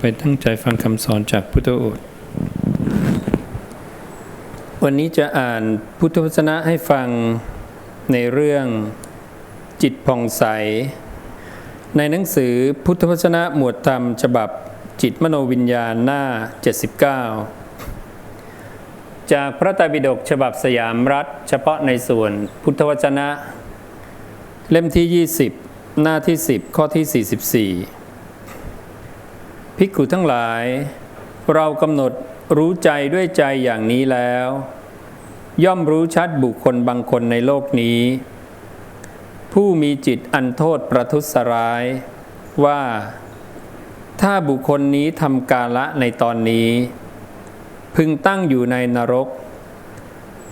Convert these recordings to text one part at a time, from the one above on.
ไปตั้งใจฟังคำสอนจากพุทธโอษฐ์วันนี้จะอ่านพุทธวจนะให้ฟังในเรื่องจิตผ่องใส ในหนังสือพุทธวจนะหมวดธรรมฉบับจิตมโนวิญญาณหน้า 79 จากพระไตรปิฎกฉบับสยามรัฐ เฉพาะในส่วนพุทธวจนะ เล่มที่ 20 หน้าที่ 10 ข้อที่ 44 ภิกขุทั้งหลาย เรากำหนดรู้ใจด้วยใจอย่างนี้แล้ว ย่อมรู้ชัดบุคคลบางคนในโลกนี้ ผู้มีจิตอันโทษประทุษร้าย ว่า ถ้าบุคคลนี้ทำกาละในตอนนี้ พึงตั้งอยู่ในนรก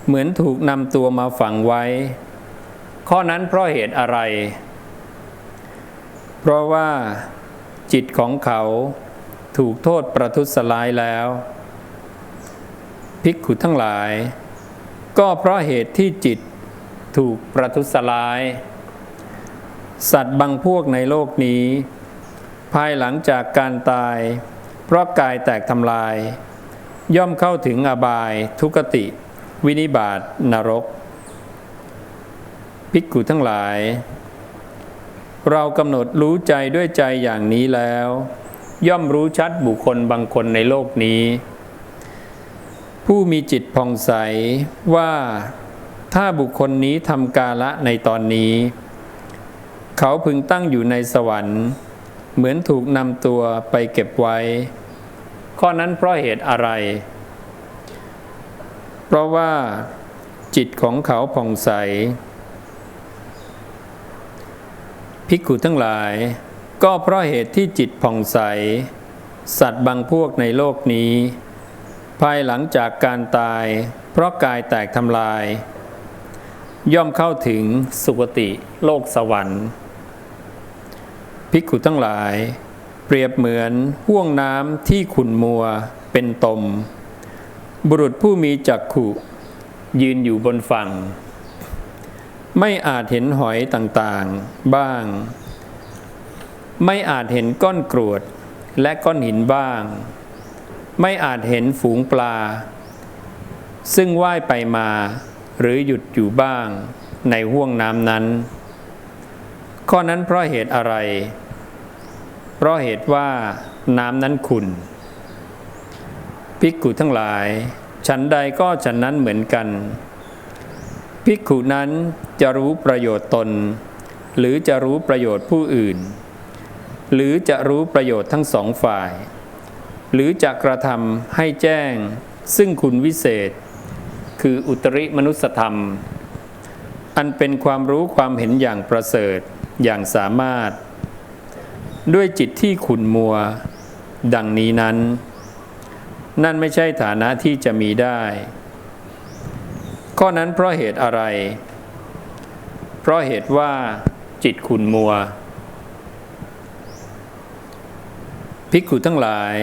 เหมือนถูกนำตัวมาฝังไว้ ข้อนั้นเพราะเหตุอะไร เพราะว่าจิตของเขา ถูกโทษประทุษร้ายแล้ว ภิกขุทั้งหลาย ก็เพราะเหตุที่จิตถูกประทุษร้าย สัตว์บางพวกในโลกนี้ ภายหลังจากการตาย เพราะกายแตกทำลาย ย่อมเข้าถึงอบายทุกติ วินิบาตนรก ภิกขุทั้งหลาย เรากำหนดรู้ใจด้วยใจอย่างนี้แล้ว ย่อมรู้ชัดบุคคลบางคนในโลกนี้ ผู้มีจิตผ่องใสว่าถ้าบุคคลนี้ทำกาละในตอนนี้ เขาพึงตั้งอยู่ในสวรรค์ เหมือนถูกนำตัวไปเก็บไว้ ข้อนั้นเพราะเหตุอะไร เพราะว่าจิตของเขาผ่องใสภิกขุทั้งหลาย ก็เพราะเหตุที่จิตผ่องใส สัตว์บางพวกในโลกนี้ ภายหลังจากการตาย เพราะกายแตกทำลาย ย่อมเข้าถึงสุคติโลกสวรรค์ภิกขุทั้งหลาย เปรียบเหมือนห่วงน้ำที่ขุนมัวเป็นตม บุรุษผู้มีจักขุยืนอยู่บนฝั่ง ไม่อาจเห็นหอยต่างๆ บ้าง ไม่อาจเห็นก้อนกรวดและก้อนหินบ้าง ไม่อาจเห็นฝูงปลา ซึ่งว่ายไปมาหรือหยุดอยู่บ้างในห่วงน้ำนั้น ข้อนั้นเพราะเหตุอะไร เพราะเหตุว่าน้ำนั้นขุ่นภิกขุทั้งหลาย ฉันใดก็ฉันนั้นเหมือนกันภิกขุนั้นจะรู้ประโยชน์ตน หรือจะรู้ประโยชน์ผู้อื่น หรือจะรู้ประโยชน์ทั้งสองฝ่าย หรือจะกระทำให้แจ้ง ซึ่งคุณวิเศษ คืออุตริมนุสธรรม อันเป็นความรู้ความเห็นอย่างประเสริฐอย่างสามารถ ด้วยจิตที่ขุนมัว ดังนี้นั้น นั่นไม่ใช่ฐานะที่จะมีได้ ข้อนั้นเพราะเหตุอะไร เพราะเหตุว่าจิตขุนมัว ภิกขุทั้งหลาย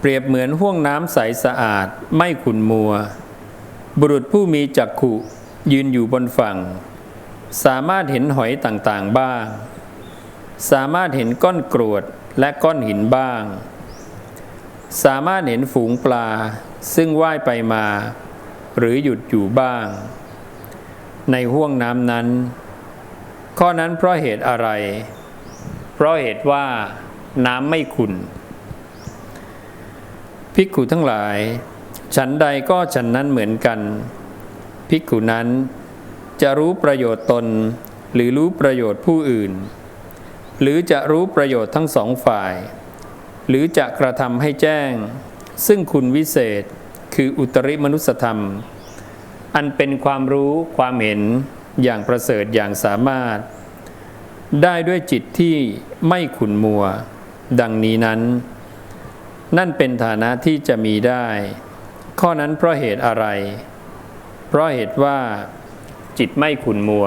เปรียบเหมือนห่วงน้ำใสสะอาดไม่ขุนมัว บุรุษผู้มีจักขุยืนอยู่บนฝั่ง สามารถเห็นหอยต่างๆบ้าง สามารถเห็นก้อนกรวดและก้อนหินบ้าง สามารถเห็นฝูงปลาซึ่งว่ายไปมา หรือหยุดอยู่บ้าง ในห่วงน้ำนั้น ข้อนั้นเพราะเหตุอะไร เพราะเหตุว่า น้ำไม่ขุนภิกขุทั้งหลาย ฉันใดก็ฉันนั้นเหมือนกัน ภิกขุนั้นจะรู้ประโยชน์ตนหรือรู้ประโยชน์ผู้อื่น หรือจะรู้ประโยชน์ทั้งสองฝ่าย หรือจะกระทำให้แจ้ง ซึ่งคุณวิเศษคืออุตริมนุสธรรม อันเป็นความรู้ความเห็นอย่างประเสริฐอย่างสามารถ ได้ด้วยจิตที่ไม่ขุนมัว ดังนี้นั้น นั่นเป็นฐานะที่จะมีได้ ข้อนั้นเพราะเหตุอะไร เพราะเหตุว่าจิตไม่ขุนมัว